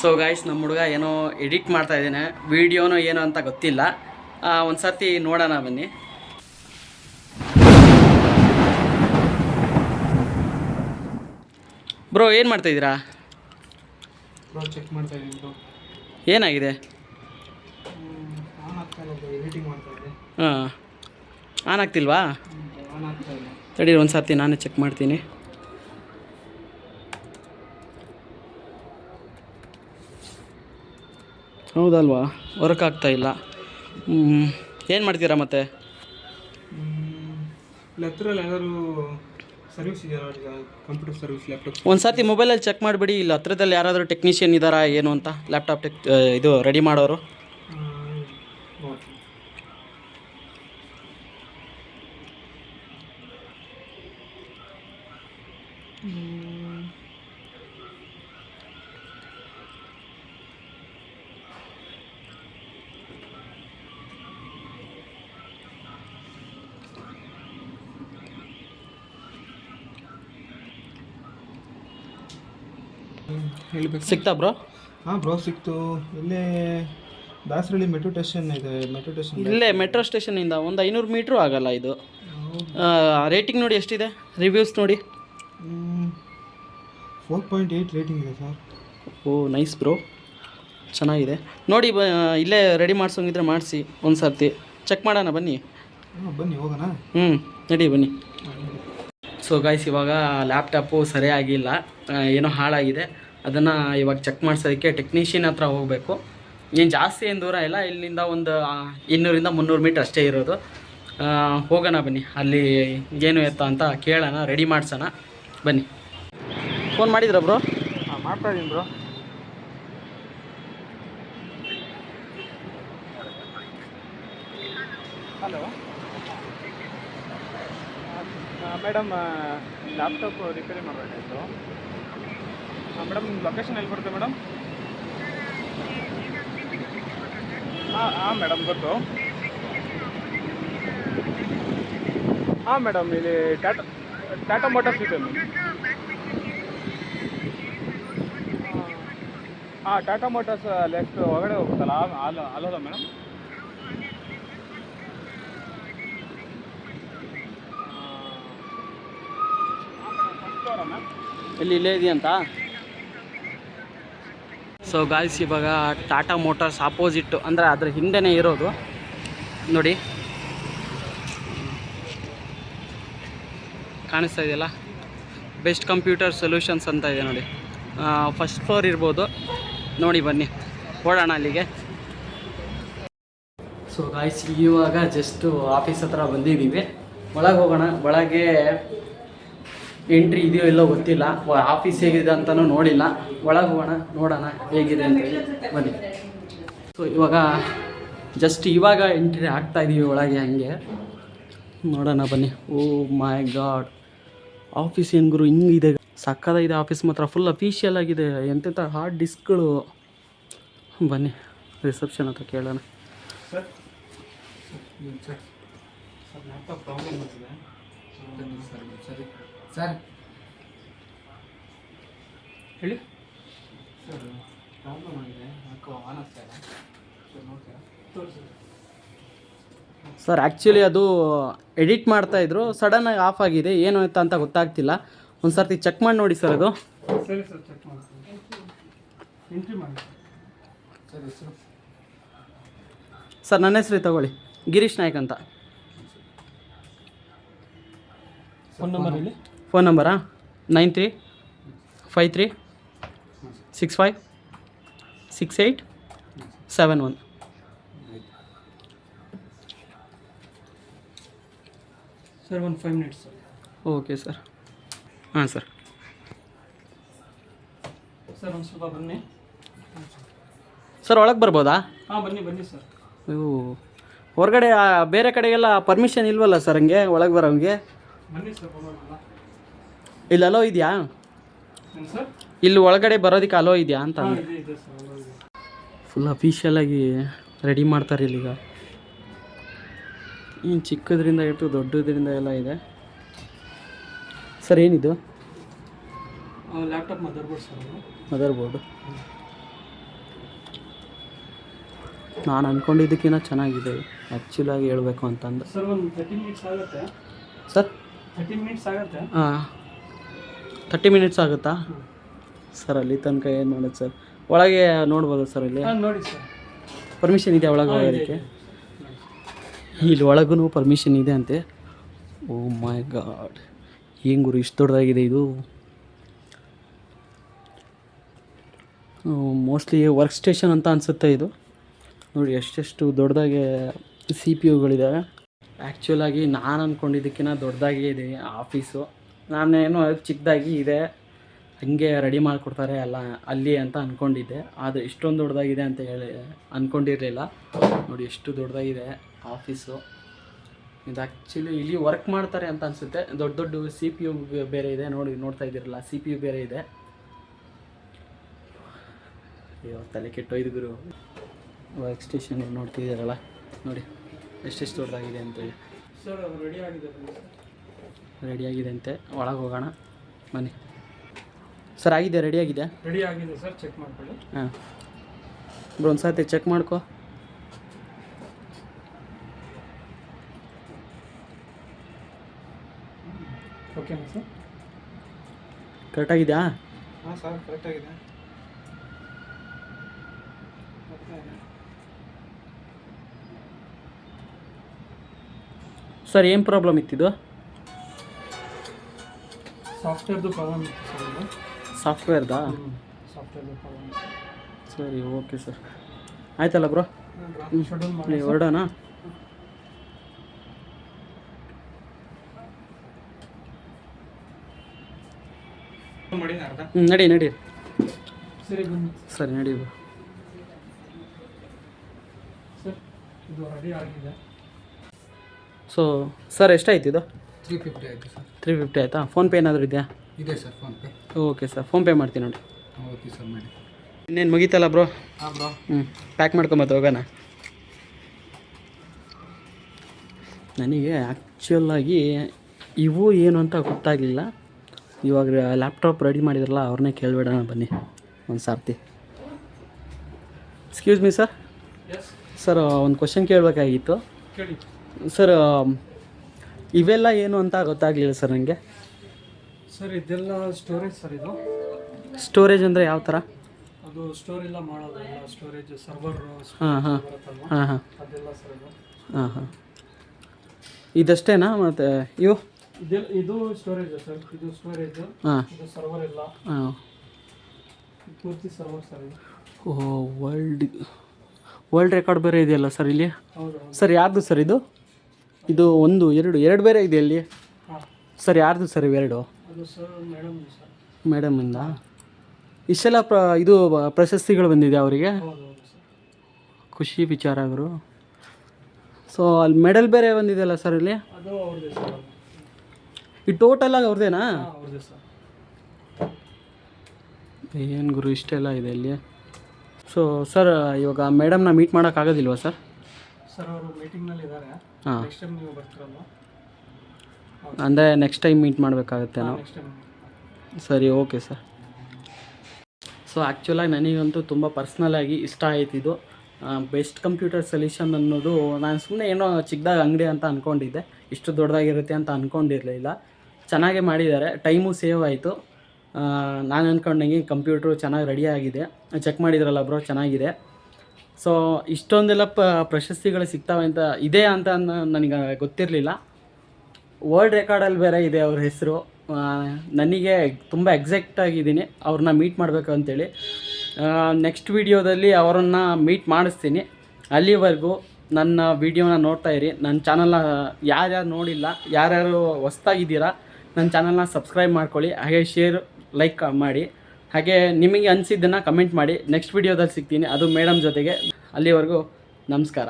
So guys ನಮ್ಮ ಹುಡುಗ ಏನೋ ಎಡಿಟ್ ಮಾಡ್ತಾ ಇದ್ದಾನೆ. ವಿಡಿಯೋನೋ ಏನೋ ಅಂತ ಗೊತ್ತಿಲ್ಲ. ಒಂದು ಸರ್ತಿ ನೋಡೋಣ ಬನ್ನಿ. ಬ್ರೋ ಏನು ಮಾಡ್ತಾ ಇದ್ದೀರಾ? ಬ್ರೋ ಚೆಕ್ ಮಾಡ್ತಾ ಏನಾಗಿದೆ? ಹಾಂ. ಆನ್ ಆಗ್ತಿಲ್ವಾ? ತಡೀರಿ ಒಂದು ಸರ್ತಿ ನಾನೇ ಚೆಕ್ ಮಾಡ್ತೀನಿ. ಹೌದಲ್ವಾ? ವರ್ಕ್ ಆಗ್ತಾ ಇಲ್ಲ ಏನು ಮಾಡ್ತೀರಾ ಮತ್ತೆ? ಇಲ್ಲಿ ಹತ್ತಿರಲ್ಲಿ ಸರ್ವಿಸ್ ಇದೆಯಾ ಕಂಪ್ಯೂಟರ್ ಸರ್ವಿಸ್ ಲ್ಯಾಪ್ಟಾಪ್ ಒಂದು ಸರ್ತಿ ಮೊಬೈಲಲ್ಲಿ ಚೆಕ್ ಮಾಡಿಬಿಡಿ ಇಲ್ಲ ಹತ್ರದಲ್ಲಿ ಯಾರಾದರೂ ಟೆಕ್ನಿಷಿಯನ್ ಇದ್ದಾರಾ ಏನು ಅಂತ? ಲ್ಯಾಪ್ಟಾಪ್ ಟೆಕ್ ಇದು ರೆಡಿ ಮಾಡೋರು? ಹೇಳ್ಬೇಕು. ಸಿಗ್ತಾ ಬ್ರೋ? ಹಾಂ ಬ್ರೋ ಸಿಕ್ತು. ಇಲ್ಲೇ ದಾಸರಳ್ಳಿ ಮೆಟ್ರೋ ಸ್ಟೇಷನ್ ಇದೆ ಮೆಟ್ರೋ ಸ್ಟೇಷನ್ ಇಲ್ಲೇ ಮೆಟ್ರೋ ಸ್ಟೇಷನಿಂದ ಒಂದು ಐನೂರು ಮೀಟ್ರ್ ಆಗಲ್ಲ ಇದು. ರೇಟಿಂಗ್ ನೋಡಿ ಎಷ್ಟಿದೆ? ರಿವ್ಯೂಸ್ ನೋಡಿ. ಫೋರ್ ಪಾಯಿಂಟ್ ಏಯ್ಟ್ ರೇಟಿಂಗ್ ಇದೆ ಸರ್. Oh nice bro. ಚೆನ್ನಾಗಿದೆ. ನೋಡಿ ಬ ಇಲ್ಲೇ ರೆಡಿ ಮಾಡಿಸೋಂಗಿದ್ರೆ ಮಾಡಿಸಿ ಒಂದು ಸರ್ತಿ ಚೆಕ್ ಮಾಡೋಣ ಬನ್ನಿ. ಬನ್ನಿ ಹೋಗೋಣ. ಹ್ಞೂ ನಡಿ ಬನ್ನಿ. ಸೊ ಗಾಯ್ಸ್ ಇವಾಗ ಲ್ಯಾಪ್ಟಾಪು ಸರಿಯಾಗಿಲ್ಲ ಏನೋ ಹಾಳಾಗಿದೆ. ಅದನ್ನು ಇವಾಗ ಚೆಕ್ ಮಾಡಿಸೋದಕ್ಕೆ ಟೆಕ್ನಿಷಿಯನ್ ಹತ್ರ ಹೋಗಬೇಕು. ಏನು ಜಾಸ್ತಿ ಏನು ದೂರ ಇಲ್ಲ, ಇಲ್ಲಿಂದ ಒಂದು ಇನ್ನೂರಿಂದ ಮುನ್ನೂರು ಮೀಟ್ರ್ ಅಷ್ಟೇ ಇರೋದು. ಹೋಗೋಣ ಬನ್ನಿ, ಅಲ್ಲಿ ಏನು ಎತ್ತ ಅಂತ ಕೇಳೋಣ ರೆಡಿ ಮಾಡಿಸೋಣ. ಬನ್ನಿ. ಫೋನ್ ಮಾಡಿದ್ರ ಬ್ರೋ ಹಾಂ, ಮಾಡ್ತಾ ಇದ್ದೀನಿ bro hello madam laptop repair ಮಾಡಬೇಕಾಯ್ತು. Madam location ಎಲ್ಲಿ ಬರುತ್ತೆ ಮೇಡಮ್? ಹಾಂ ಹಾಂ ಮೇಡಮ್, ಗೊತ್ತು. ಹಾಂ ಮೇಡಮ್, ಇಲ್ಲಿ ಟಾಟಾ ಟಾಟಾ ಮೋಟರ್ಸ್ ಇದೆ ಹಾಂ ಟಾಟಾ ಮೋಟರ್ಸ್ ಲೆಫ್ಟ್ ಒಳಗಡೆ ಹೋಗುತ್ತಲ್ಲ ಆ- ಅಲ್ಲ ಅಲ್ಲಲ್ಲ ಮೇಡಮ್? ಇಲ್ಲಿ ಇಲ್ಲೇ ಇದೆಯಂತ ಸೊ ಗಾಯ್ಸ್ ಇವಾಗ ಟಾಟಾ ಮೋಟರ್ಸ್ ಅಪೋಸಿಟ್ ಅಂದರೆ ಅದ್ರ ಹಿಂದೆನೇ ಇರೋದು. ನೋಡಿ. ಕಾಣಿಸ್ತಾ ಇದೆಯಲ್ಲ? ಬೆಸ್ಟ್ ಕಂಪ್ಯೂಟರ್ ಸೊಲ್ಯೂಷನ್ಸ್ ಅಂತ ಇದೆ ನೋಡಿ. ಫಸ್ಟ್ ಫ್ಲೋರ್ ಇರ್ಬೋದು. ನೋಡಿ ಬನ್ನಿ. ಓಡೋಣ ಅಲ್ಲಿಗೆ. ಸೊ ಗಾಯ್ಸ್ ಇವಾಗ ಜಸ್ಟು ಆಫೀಸ್ ಹತ್ರ ಬಂದಿದ್ದೀವಿ. ಒಳಗೆ ಹೋಗೋಣ. ಒಳಗೆ ಎಂಟ್ರಿ ಇದೆಯೋ ಇಲ್ಲೋ ಗೊತ್ತಿಲ್ಲ. ಆಫೀಸ್ ಹೇಗಿದೆ ಅಂತಲೂ ನೋಡಿಲ್ಲ. ಒಳಗೆ ಹೋಗೋಣ, ನೋಡೋಣ ಹೇಗಿದೆ ಅಂತ ಬನ್ನಿ. ಸೊ ಇವಾಗ ಜಸ್ಟ್ ಇವಾಗ ಎಂಟ್ರಿ ಆಗ್ತಾ ಇದ್ದೀವಿ ಒಳಗೆ ಹಂಗೆ. ನೋಡೋಣ ಬನ್ನಿ. ಓ ಮೈ ಗಾಡ್. ಆಫೀಸ್ ಏನು ಗುರು ಹಿಂಗಿದೆ ಸಕ್ಕದಾಗಿದೆ ಆಫೀಸ್ ಮಾತ್ರ. ಫುಲ್ ಅಫಿಷಿಯಲ್ ಆಗಿದೆ. ಎಂತೆಂಥ ಹಾರ್ಡ್ ಡಿಸ್ಕ್ಗಳು ಬನ್ನಿ ರಿಸೆಪ್ಷನ್ ಹತ್ರ ಕೇಳೋಣ. ಸರ್. ಸರ್. ಹೇಳಿ. ಸರ್ ಪ್ರಾಬ್ಲಮ್ ಆಗಿದೆ ಯಾಕೋ ಆನ್ ಆಗ್ತಾ ಇಲ್ಲ ಸರ್ ನೋಡ್ತೀರಾ? ತೋರಿಸಿ. ಸರ್ ಆ್ಯಕ್ಚುಲಿ ಅದು ಎಡಿಟ್ ಮಾಡ್ತಾಯಿದ್ರು ಸಡನ್ನಾಗಿ ಆಫ್ ಆಗಿದೆ. ಏನು ಅಂತ ಅಂತ ಗೊತ್ತಾಗ್ತಿಲ್ಲ. ಒಂದು ಸರ್ತಿ ಚೆಕ್ ಮಾಡಿ ನೋಡಿ ಸರ್ ಅದು. ಸರಿ ಸರ್ ಚೆಕ್ ಮಾಡ್ತೀನಿ. ಎಂಟ್ರಿ ಮಾಡಿ. ಸರ್ ಹೆಸರು? ಸರ್ ನನ್ನ ಹೆಸರು ತಗೊಳ್ಳಿ. ಗಿರೀಶ್ ನಾಯ್ಕ್ ಅಂತ. ಫೋನ್ ನಂಬರ್ ಹೇಳಿ. Phone ನಂಬರಾ? Nine three five three six five six eight seven one. Sir ಒಂದು ಫೈವ್ ಮಿನಿಟ್ಸ್ ಓಕೆ ಸರ್. ಹಾಂ ಸರ್. ಸರ್ ಒಂದು ಸ್ವಲ್ಪ ಬನ್ನಿ. ಸರ್ ಒಳಗೆ ಬರ್ಬೋದಾ? ಹಾಂ ಬನ್ನಿ ಬನ್ನಿ ಸರ್. ಇವು ಹೊರಗಡೆ ಬೇರೆ ಕಡೆಗೆಲ್ಲ ಪರ್ಮಿಷನ್ ಇಲ್ವಲ್ಲ ಸರ್ ಹಂಗೆ? ಒಳಗೆ ಬರೋಂಗೆ? ಬನ್ನಿ ಸರ್ ಇಲ್ಲಿ ಅಲೋ ಇದೆಯಾ? ಇಲ್ಲಿ ಒಳಗಡೆ ಬರೋದಕ್ಕೆ ಅಲೋ ಇದೆಯಾ ಅಂತ ಫುಲ್ ಅಫಿಷಿಯಲ್ ಆಗಿ ಇದೆ ಫುಲ್ ಅಫಿಷಿಯಲಾಗಿ ರೆಡಿ ಮಾಡ್ತಾರೆ ಇಲ್ಲಿಗ ಏನು ಚಿಕ್ಕದ್ರಿಂದ ಇಟ್ಟು ದೊಡ್ಡದ್ರಿಂದ ಎಲ್ಲ ಇದೆ? ಸರ್ ಏನಿದು? Laptop mother board sir mother board ನಾನು ಅಂದ್ಕೊಂಡಿದ್ದಕ್ಕಿಂತ ಚೆನ್ನಾಗಿದೆ. ಆ್ಯಕ್ಚುಲಾಗಿ ಹೇಳಬೇಕು ಅಂತಂದು. ಸರ್ ಒಂದು ತರ್ಟಿ ಮಿನಿಟ್ಸ್ ಆಗುತ್ತೆ. ಸರ್ ತರ್ಟಿ ಮಿನಿಟ್ಸ್ ಆಗುತ್ತೆ. ಹಾಂ. ತರ್ಟಿ ಮಿನಿಟ್ಸ್ ಆಗುತ್ತಾ? ಸರ್ ಅಲ್ಲಿ ತನಕ ಏನು ಮಾಡೋದು ಸರ್? ಒಳಗೆ ನೋಡ್ಬೋದು ಸರ್ ಇಲ್ಲಿ? ನೋಡಿ ಸರ್. ಪರ್ಮಿಷನ್ ಇದೆ ಒಳಗೆ ಹೋಗೋದಕ್ಕೆ? ಇಲ್ಲಿ ಒಳಗೂ ಪರ್ಮಿಷನ್ ಇದೆ ಅಂತೆ. Oh my God. ಏನು ಗುರು ಇಷ್ಟು ದೊಡ್ಡದಾಗಿದೆ ಇದು? ಮೋಸ್ಟ್ಲಿ ವರ್ಕ್ ಸ್ಟೇಷನ್ ಅಂತ ಅನಿಸುತ್ತೆ ಇದು. ನೋಡಿ ಎಷ್ಟೆಷ್ಟು ದೊಡ್ಡದಾಗಿ ಸಿ ಪಿ ಯುಗಳಿದ್ದಾವೆ ಆ್ಯಕ್ಚುಲಾಗಿ ನಾನು ಅಂದ್ಕೊಂಡಿದ್ದಕ್ಕಿಂತ ದೊಡ್ಡದಾಗಿ ಇದೆ ಆಫೀಸು ನಾನೇನೋ ಚಿಕ್ಕದಾಗಿ ಇದೆ, ಹಂಗೆ ರೆಡಿ ಮಾಡಿಕೊಡ್ತಾರೆ ಎಲ್ಲ ಅಲ್ಲಿ ಅಂತ ಅಂದ್ಕೊಂಡಿದ್ದೆ ಆದರೆ ಇಷ್ಟೊಂದು ದೊಡ್ಡದಾಗಿದೆ ಅಂತ ಹೇಳಿ ಅಂದ್ಕೊಂಡಿರಲಿಲ್ಲ ನೋಡಿ, ಎಷ್ಟು ದೊಡ್ಡದಾಗಿದೆ ಆಫೀಸು ಇದು ಆ್ಯಕ್ಚುಲಿ ಇಲ್ಲಿ ವರ್ಕ್ ಮಾಡ್ತಾರೆ ಅಂತ ಅನಿಸುತ್ತೆ. ದೊಡ್ಡ ದೊಡ್ಡ ಸಿ ಪಿ ಯು ಬೇರೆ ಇದೆ. ನೋಡಿ, ನೋಡ್ತಾ ಇದ್ದೀರಲ್ಲ ಸಿ ಪಿ ಯು ಬೇರೆ ಇದೆ. ಅಯ್ಯೋ, ತಲೆ ಕೆಟ್ಟೋಯ್ದು ಗುರು. Work station ನೋಡ್ತಿದ್ದೀರಲ್ಲ. ನೋಡಿ, ಎಷ್ಟೆಷ್ಟು ದೊಡ್ಡದಾಗಿದೆ ಅಂತೇಳಿ ಸರ್ ರೆಡಿ ಆಗಿದೆ ರೆಡಿಯಾಗಿದೆ ಅಂತೆ ಒಳಗೆ ಹೋಗೋಣ. ಬನ್ನಿ. ಸರ್ ಆಗಿದೆ ರೆಡಿಯಾಗಿದೆ? ರೆಡಿ ಆಗಿದೆ ಸರ್ ಚೆಕ್ ಮಾಡ್ಕೊಳ್ಳಿ. ಹಾಂ. ಬ್ರೋ ಒಂದು ಸರ್ತಿ ಚೆಕ್ ಮಾಡ್ಕೊ. ಓಕೆ ಸರ್ ಕರೆಕ್ಟಾಗಿದೆಯಾ? ಹಾಂ ಸರ್ ಕರೆಕ್ಟಾಗಿದೆ. ಸರ್ ಏನು ಪ್ರಾಬ್ಲಮ್ ಇತ್ತಿದು ಸಾಫ್ಟ್ವೇರ್ದು ಪ್ರಾಬ್ಲಮ್ ಇತ್ತು ಸರ್ ಇದು. ಸಾಫ್ಟ್ವೇರ್ದಾ? ಸಾಫ್ಟ್ವೇರ್ದು ಪ್ರಾಬ್ಲಮ್ ಸರಿ ಓಕೆ ಸರ್ ಆಯ್ತಲ್ಲ ಬ್ರೋ ಶೆಡ್ಯೂಲ್ ಮಾಡಿ ಹೊರಡೋಣ ಮಾಡಿ ಅರ್ಧ ಹ್ಞೂ ನಡಿ ನಡಿ. ಸರಿ ಬನ್ನಿ. ಸರಿ ನಡಿ ಬ್ರೋ ಸರ್ ಇದು ರೆಡಿ ಆಗಿದೆ. ಸೊ ಸರ್ ಎಷ್ಟಾಯ್ತು ಇದು? ತ್ರೀ ಫಿಫ್ಟಿ ಆಯಿತು ಸರ್. ತ್ರೀ ಫಿಫ್ಟಿ ಆಯಿತಾ? ಫೋನ್ಪೇ ಏನಾದರೂ ಇದೆಯಾ? ಇದೆ sir PhonePe okay sir PhonePe ಮಾಡ್ತೀನಿ ನೋಡಿ. ಓಕೆ ಸರ್ ಮಾಡಿ. ಇನ್ನೇನು ಮುಗೀತಲ್ಲ ಬ್ರೋ ಹಾಂ ಬ್ರೋ ಹ್ಞೂ ಪ್ಯಾಕ್ ಮಾಡ್ಕೊಂಬತ್ತು ಹೋಗೋಣ. ನನಗೆ ಆ್ಯಕ್ಚುಲಾಗಿ ಇವು ಏನು ಅಂತ ಗೊತ್ತಾಗಲಿಲ್ಲ. ಇವಾಗ ಲ್ಯಾಪ್ಟಾಪ್ ರೆಡಿ ಮಾಡಿದ್ರಲ್ಲ ಅವ್ರನ್ನೇ ಕೇಳಿಬಿಡೋಣ ಬನ್ನಿ ಒಂದು ಸಾರ್ತಿ. ಎಕ್ಸ್ಕ್ಯೂಸ್ ಮೀ ಸರ್ ಸರ್ ಒಂದು ಕ್ವಶನ್ ಕೇಳಬೇಕಾಗಿತ್ತು. ಕೇಳಿ. ಸರ್ ಇವೆಲ್ಲ ಏನು ಅಂತ ಗೊತ್ತಾಗಲಿಲ್ಲ ಸರ್ ನನಗೆ ಸರ್ ಇದೆಲ್ಲ ಸ್ಟೋರೇಜ್ ಸರ್ ಇದು. ಸ್ಟೋರೇಜ್ ಅಂದರೆ ಯಾವ ಥರ ಅದು ಸ್ಟೋರ್ ಎಲ್ಲ ಮಾಡೋದು ಎಲ್ಲ ಸ್ಟೋರೇಜ್ ಸರ್ವರ್ ಹಾಂ ಹಾಂ. ಹಾಂ ಹಾಂ. ಅದೆಲ್ಲ ಸರ್ ಇದು. ಹಾಂ ಹಾಂ. ಇದಷ್ಟೇನಾ ಮತ್ತು ಇವು? ಇದೆಲ್ಲ ಇದು ಸ್ಟೋರೇಜ್ ಸರ್ ಇದು ಸ್ಟೋರೇಜ್ ಹಾಂ. ಇದು ಸರ್ವರ್ ಎಲ್ಲ ಹಾಂ. ಪೂರ್ತಿ ಸರ್ವರ್ ಸರ್ ಇದು. ಓ ವರ್ಲ್ಡ್ ವರ್ಲ್ಡ್ ರೆಕಾರ್ಡ್ ಬೇರೆ ಇದೆಯಲ್ಲ ಸರ್ ಇಲ್ಲಿ? ಹೌದು. ಸರ್ ಯಾರ್ದು ಸರ್ ಇದು? ಇದು ಒಂದು ಎರಡು ಎರಡು ಬೇರೆ ಇದೆ ಇಲ್ಲಿ ಸರ್ ಯಾರ್ದು ಸರ್ ಇವೆರಡು ಮೇಡಮಿಂದ? ಇಷ್ಟೆಲ್ಲ ಪ್ರ ಇದು ಪ್ರಶಸ್ತಿಗಳು ಬಂದಿದೆ ಅವರಿಗೆ? ಖುಷಿ ವಿಚಾರ ಅವರು ಸೊ ಅಲ್ಲಿ ಮೆಡಲ್ ಬೇರೆ ಬಂದಿದೆಯಲ್ಲ ಸರ್ ಇಲ್ಲಿ? ಈ ಟೋಟಲಾಗಿ ಅವ್ರದ್ದೇನಾ? ಏನು ಗುರು ಇಷ್ಟೆಲ್ಲ ಇದೆ ಇಲ್ಲಿ ಸೊ ಸರ್ ಇವಾಗ ಮೇಡಮ್ನ ಮೀಟ್ ಮಾಡೋಕ್ಕಾಗೋದಿಲ್ವಾ ಸರ್? ಸರ್ ಅವರು ಮೀಟಿಂಗ್ನಲ್ಲಿ ಇದ್ದಾರೆ. ಹಾಂ. ನೆಕ್ಸ್ಟ್ ಟೈಮ್ ನೀವು ಅಂದರೆ ನೆಕ್ಸ್ಟ್ ಟೈಮ್ ಮೀಟ್ ಮಾಡಬೇಕಾಗುತ್ತೆ ನೆಕ್ಸ್ಟ್ ಟೈಮ್ ಸರಿ ಓಕೆ ಸರ್ ಸೊ ಆ್ಯಕ್ಚುಲಾಗಿ ನನಗಂತೂ ತುಂಬ ಪರ್ಸ್ನಲಾಗಿ ಇಷ್ಟ ಆಯ್ತು ಇದು. ಬೆಸ್ಟ್ ಕಂಪ್ಯೂಟರ್ ಸೊಲ್ಯೂಷನ್ ಅನ್ನೋದು ನಾನು ಸುಮ್ಮನೆ ಏನೋ ಚಿಕ್ಕದಾಗಿ ಅಂಗಡಿ ಅಂತ ಅಂದ್ಕೊಂಡಿದ್ದೆ ಇಷ್ಟು ದೊಡ್ಡದಾಗಿರುತ್ತೆ ಅಂತ ಅಂದ್ಕೊಂಡಿರಲಿಲ್ಲ ಚೆನ್ನಾಗೇ ಮಾಡಿದ್ದಾರೆ. ಟೈಮು ಸೇವ್ ಆಯಿತು. ನಾನು ಅಂದ್ಕೊಂಡಂಗೆ ಕಂಪ್ಯೂಟ್ರು ಚೆನ್ನಾಗಿ ರೆಡಿ ಆಗಿದೆ. ಚೆಕ್ ಮಾಡಿದ್ರಲ್ಲ ಬ್ರೋ ಚೆನ್ನಾಗಿದೆ. ಸೊ ಇಷ್ಟೊಂದೆಲ್ಲ ಪ, ಪ್ರಶಸ್ತಿಗಳು ಸಿಗ್ತಾವೆ ಅಂತ ಇದೆ ಅಂತ ನನಗೆ ಗೊತ್ತಿರಲಿಲ್ಲ. ವರ್ಲ್ಡ್ ರೆಕಾರ್ಡಲ್ಲಿ ಬೇರೆ ಇದೆ ಅವ್ರ ಹೆಸರು. ನನಗೆ ತುಂಬ ಎಕ್ಸಾಕ್ಟ್ ಆಗಿದ್ದೀನಿ. ಅವ್ರನ್ನ ಮೀಟ್ ಮಾಡಬೇಕು ಅಂತೇಳಿ. ನೆಕ್ಸ್ಟ್ ವಿಡಿಯೋದಲ್ಲಿ ಅವರನ್ನು ಮೀಟ್ ಮಾಡಿಸ್ತೀನಿ. ಅಲ್ಲಿವರೆಗೂ ನನ್ನ ವಿಡಿಯೋನ ನೋಡ್ತಾ ಇರಿ. ನನ್ನ ಚಾನಲ್ನ ಯಾರ್ಯಾರು ನೋಡಿಲ್ಲ, ಯಾರ್ಯಾರು ಹೊಸ್ದಾಗಿದ್ದೀರಾ, ನನ್ನ ಚಾನಲ್ನ ಸಬ್ಸ್ಕ್ರೈಬ್ ಮಾಡ್ಕೊಳ್ಳಿ. ಹಾಗೆ ಶೇರ್ ಲೈಕ್ ಮಾಡಿ. ಹಾಗೆ ನಿಮಗೆ ಅನಿಸಿದ್ದನ್ನು ಕಮೆಂಟ್ ಮಾಡಿ. ನೆಕ್ಸ್ಟ್ ವಿಡಿಯೋದಲ್ಲಿ ಸಿಗ್ತೀನಿ. ಅದು ಮೇಡಮ್ ಜೊತೆಗೆ. ಅಲ್ಲಿವರೆಗೂ ನಮಸ್ಕಾರ.